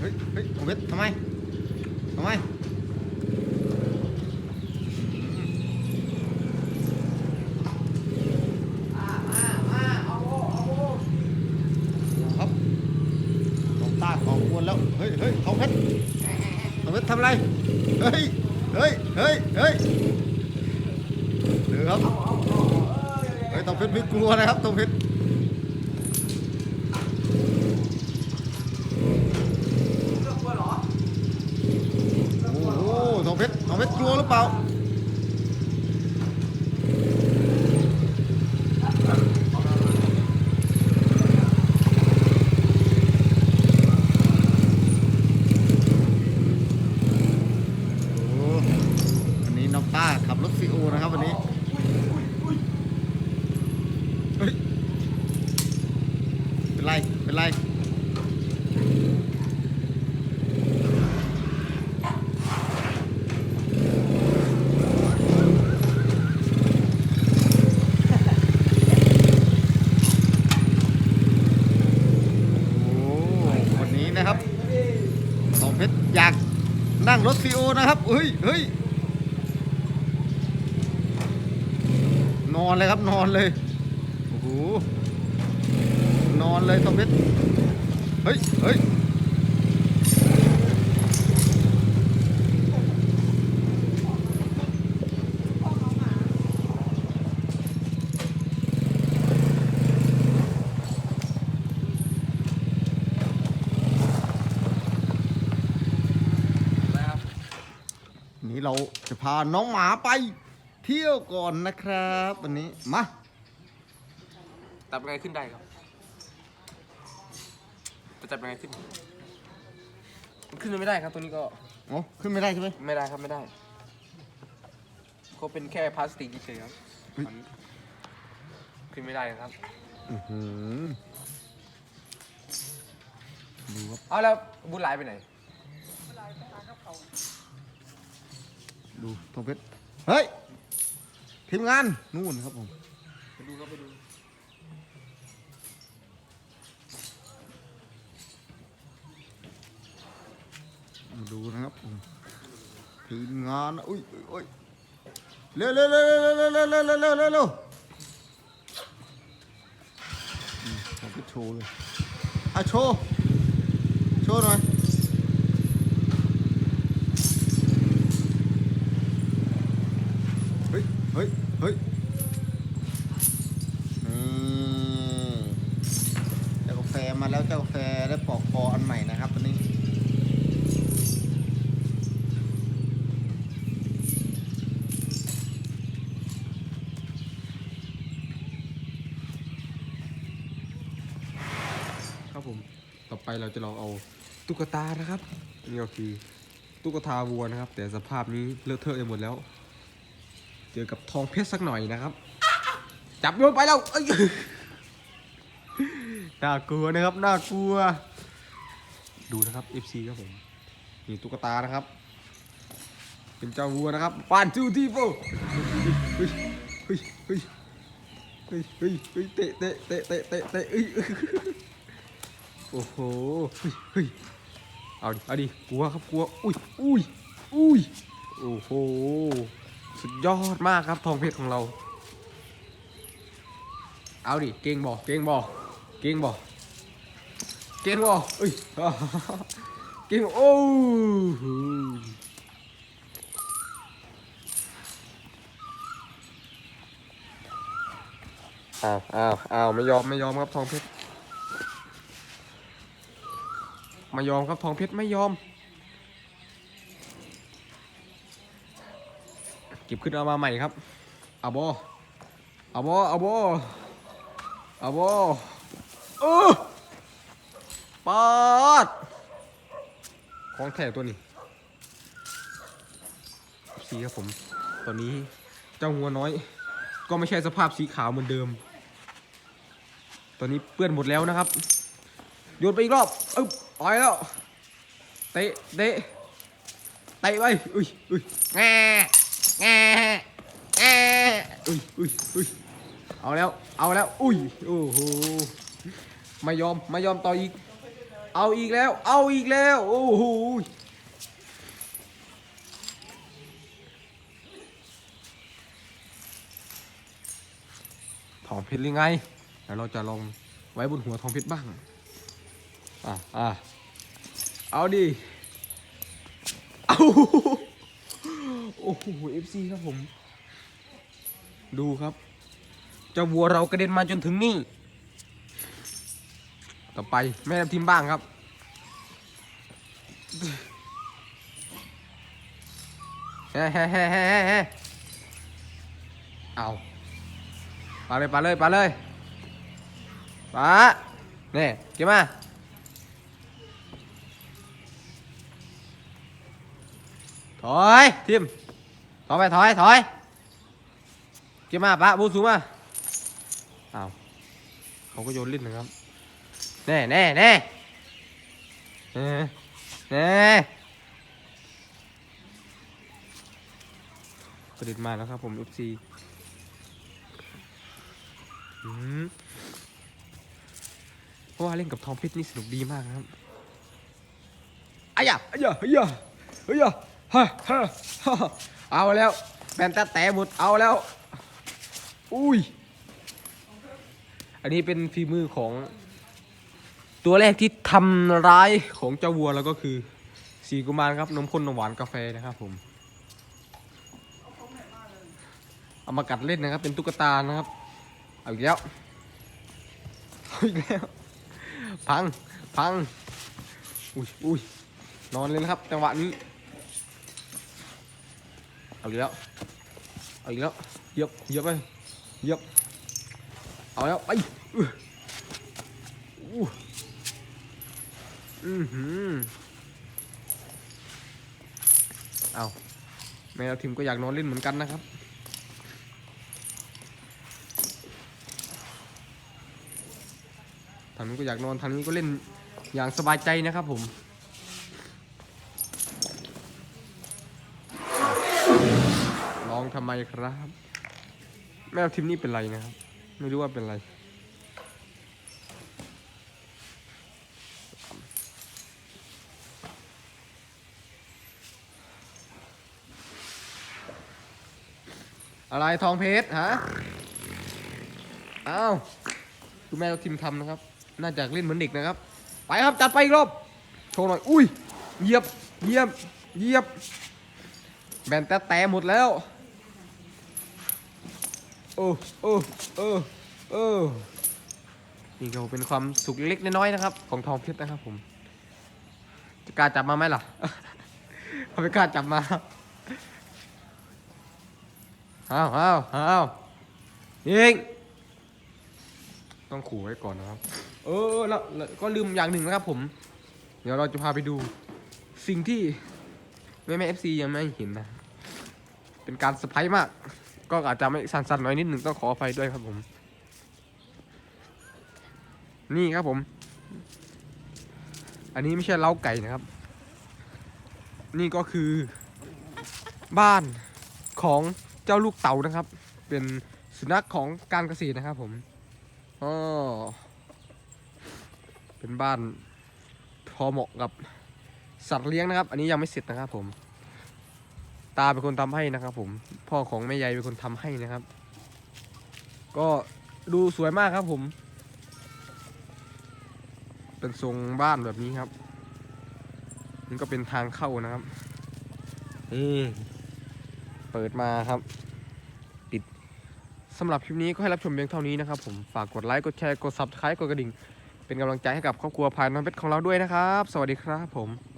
เฮ้ยเฮ้ยทองเพชรทำไมทำไมครับน้องตาของควรแล้วเฮ้ยเฮ้ยทองเพชรทองเพชรทำอะไร เฮ้ย เฮ้ย เฮ้ย เฮ้ยเดี๋ยวครับ เฮ้ยทองเพชรไม่กลัวนะครับทองเพชร เปล่าต้าขับรถซีโอนะครับวันนี้เป็นไร เป็นไร รถซีโอนะครับเฮ้ยเฮ้ยนอนเลยครับนอนเลยโอ้โหนอนเลยสองเพชรเฮ้ยเฮ้ยนี่ เราจะพาน้องหมาไป เที่ยวก่อนนะครับ วันนี้มาจับยังไงขึ้นได้ครับ จะจับยังไงขึ้น มันขึ้นไม่ได้ครับตัวนี้ก็โอ้ขึ้นไม่ได้ใช่ไหมไม่ได้ครับไม่ได้เขาเป็นแค่พลาสติกเฉยๆครับเฮ้ยอันนี้ขึ้นไม่ได้ครับอื้อหือดูครับเอาแล้วบุญหลายไปไหน ดูทองเพชร เฮ้ย ทีมงาน นู่นครับผม ไปดูครับไปดู มาดูนะครับผมทีมงาน อุ้ยอุ้ยอุ้ยเร็วเร็วเร็วเร็วเร็วเร็วเร็วเร็วเร็วเร็วเร็วอืมเอาไปโชว์เลย อะโชว์ โชว์หน่อยเฮ้ย เฮ้ยเจ้ากาแฟมาแล้วเจ้ากาแฟได้ปอกคออันใหม่นะครับวันนี้ครับผมต่อไปเราจะลองเอาตุ๊กตานะครับ นี่ก็คือตุ๊กตาวัวนะครับ แต่สภาพนี้เลอะเทอะไปหมดแล้ว เจอกับทองเพชรสักหน่อยนะครับ จับโยนไปแล้วน่ากลัวนะครับน่ากลัว ดูนะครับ FC ครับผมนี่ตุ๊กตานะครับ เป็นเจ้าวัวนะครับปานจูทีโฟเฮ้ยเฮ้ยเฮ้ยเฮ้ยเฮ้ยเฮ้ยเตะเตะเตะเตะเตะเตะเอ้ยโอ้โหเฮ้ยเฮ้ยเอาดิเอาดิกลัวครับกลัวอุ้ยอุ้ยอุ้ยโอ้โห สุดยอดมากครับทองเพชรของเรา เอาดิ เก่งบ่เก่งบ่เก่งบ่เก่งบ่เอ้ยเก่งโอ้โหอ้าวอ้าวอ้าวไม่ยอมไม่ยอมครับทองเพชรไม่ยอมครับทองเพชรไม่ยอม ก็บขึ้นเอามาใหม่ครับเอาบอเอาบอเอาบอเอาบอเออปาดของแท้ตัวนี้สีครับผม ตอนนี้เจ้าหัวน้อย ก็ไม่ใช่สภาพสีขาวเหมือนเดิม ตอนนี้เปื้อนหมดแล้วนะครับ โยนไปอีกรอบอึ๊บไปแล้ว เตะ เตะ เตะไปอุ้ยอุ้ยแง่ แง่แง่อุ้ยอุ้ยอุ้ยเอาแล้ว เอาแล้ว อุ้ย โอ้โห ไม่ยอม ไม่ยอมต่ออีก เอาอีกแล้ว เอาอีกแล้ว โอ้โห ทองเพชรหรือไงเดี๋ยวเราจะลองไว้บนหัวทองเพชรบ้าง อะอะเอาดิ เอา โอ้โหเอฟซีครับผม ดูครับเจ้าวัวเรากระเด็นมาจนถึงนี่ ต่อไปแม่ทำทีมบ้างครับ เฮ้เฮ้เฮ้เฮ้เฮ้เอาปาเลยปาเลยปาเลยปาเนี่ยเก็บมา ถอยทีมถอยไปถอยถอยเก็บมาปะบูสูงมาอ้าวเขาก็โยนลิ้นนะครับแน่แน่แน่แน่แน่ประเด็นมาแล้วครับผม FC อืมเพราะว่าเล่นกับทองเพชรนี่สนุกดีมากนะครับอ้ยะอ้ยะอ้ยะอ้ยะ ฮ่าฮ่าฮ่าเอาแล้วแบนต่แต่หมดเอาแล้ว อุ้ย อันนี้เป็นฝีมือของ ตัวแรกที่ทำร้ายของเจ้าวัวแล้วก็คือ สีกุมารครับนมข้นนมหวานกาแฟนะครับผม เอามากัดเล่นนะครับ เป็นตุ๊กตานะครับ เอาอีกแล้วเอาอีกแล้ว พัง พัง อุ้ยอุ้ยนอนเลยนะครับ จังหวะนี้ เอาอีกแล้วเอาอีกแล้วเหยียบเหยียบไปเหยียบเอาแล้วไปอืออู้อือหือเอาแมวทีมก็อยากนอนเล่นเหมือนกันนะครับทางนู้นก็อยากนอนทางนี้ก็เล่นอย่างสบายใจนะครับผม ร้อง ทำไมครับ แมวทีมนี่เป็นไรนะครับ ไม่รู้ว่าเป็นไร อะไรทองเพชรฮะอ้าวดูแม่ทีมทำนะครับ น่าจะเล่นเหมือนเด็กนะครับ ไปครับจัดไปอีกรอบ โชว์หน่อย อุ้ย เยียบ เยียบ เยียบ แบนแต่แต่หมดแล้ว โอ้โอ้โอ้โอ้นี่ก็เป็นความสุขเล็กๆน้อยๆนะครับ ของทองเพชรนะครับ ผม จะกล้าจับมาไหมล่ะเขาไม่กล้าจับมาเอาวอ้าวอ้ายิงต้องขู่ไว้ก่อนนะครับ เออแล้วแล้วก็ลืมอย่างหนึ่งนะครับ ผม เดี๋ยวเราจะพาไปดู สิ่งที่แม่แม่เอฟซียังไม่เห็นนะ เป็นการเซอร์ไพรส์มาก ก็อาจจะไม่สั้นๆหน่อยนิดหนึ่งต้องขออภัยด้วยครับผม นี่ครับผม อันนี้ไม่ใช่เล้าไก่นะครับ นี่ก็คือ บ้านของเจ้าลูกเต่านะครับ เป็นสุนัขของการเกษตรนะครับ ผมอ๋อเป็นบ้านพอเหมาะกับสัตว์เลี้ยงนะครับ อันนี้ยังไม่เสร็จนะครับผม ตาเป็นคนทำให้นะครับ ผมพ่อของแม่ยายเป็นคนทำให้นะครับ ก็ดูสวยมากครับผม เป็นทรงบ้านแบบนี้ครับนี่ก็เป็นทางเข้านะครับนี่เปิดมาครับปิดสำหรับคลิปนี้ก็ให้รับชมเพียงเท่านี้นะครับ ผมฝากกดไลค์กดแชร์กด subscribe กดกระดิ่ง เป็นกำลังใจให้กับครอบครัวพายน้องเพชรของเราด้วยนะครับ สวัสดีครับผม